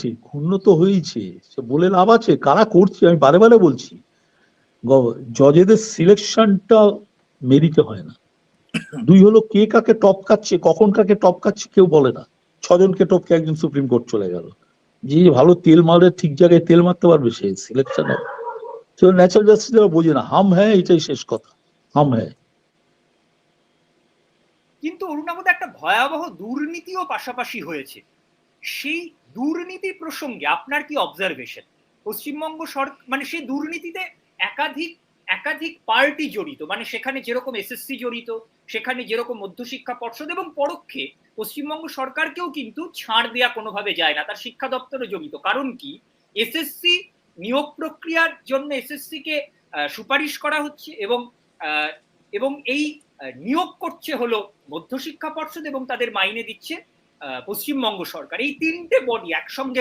হয়েছে, ক্ষুণ্ণ তো হয়েছে, সে বলে লাভ আছে, কারা করছে আমি বারে বারে বলছি। জজেদের সিলেকশনটা মেরিটে হয় না। দুই হলো কে কাকে টপকাচ্ছে কখন কাকে টপকাচ্ছে কেউ বলে না। ছজনকে টপকে একজন সুপ্রিম কোর্ট চলে গেল। যে ভালো তেল মারে ঠিক জায়গায় তেল মারতে পারবে, সে সিলেকশন হবে। ন্যাচারাল জাস্টিস যারা বোঝে না, হাম হ্যাঁ এটাই শেষ কথা, হাম হ্যাঁ। কিন্তু অরুণাবদ একটা ভয়াবহ দুর্নীতিও পাশাপাশি হয়েছে। সেই দুর্নীতি প্রসঙ্গে আপনার কি অবজারভেশন পশ্চিমবঙ্গ সরকার মানে সেই দুর্নীতিতে একাধিক একাধিক পার্টি জড়িত মানে সেখানে যেরকম এসএসসি জড়িত, সেখানে যেরকম মধ্যশিক্ষা পর্ষদ এবং পরোক্ষে পশ্চিমবঙ্গ সরকারকেও কিন্তু ছাড় দেওয়া কোনোভাবে যায় না, তার শিক্ষা দপ্তরও জড়িত। কারণ কি? এসএসসি নিয়োগ প্রক্রিয়ার জন্য এসএসসি কে সুপারিশ করা হচ্ছে এবং এবং এই নিয়োগ করছে হলো মধ্যশিক্ষা পর্ষদ এবং তাদের মাইনে দিচ্ছে পশ্চিমবঙ্গ সরকার এই তিনটে বডি একসঙ্গে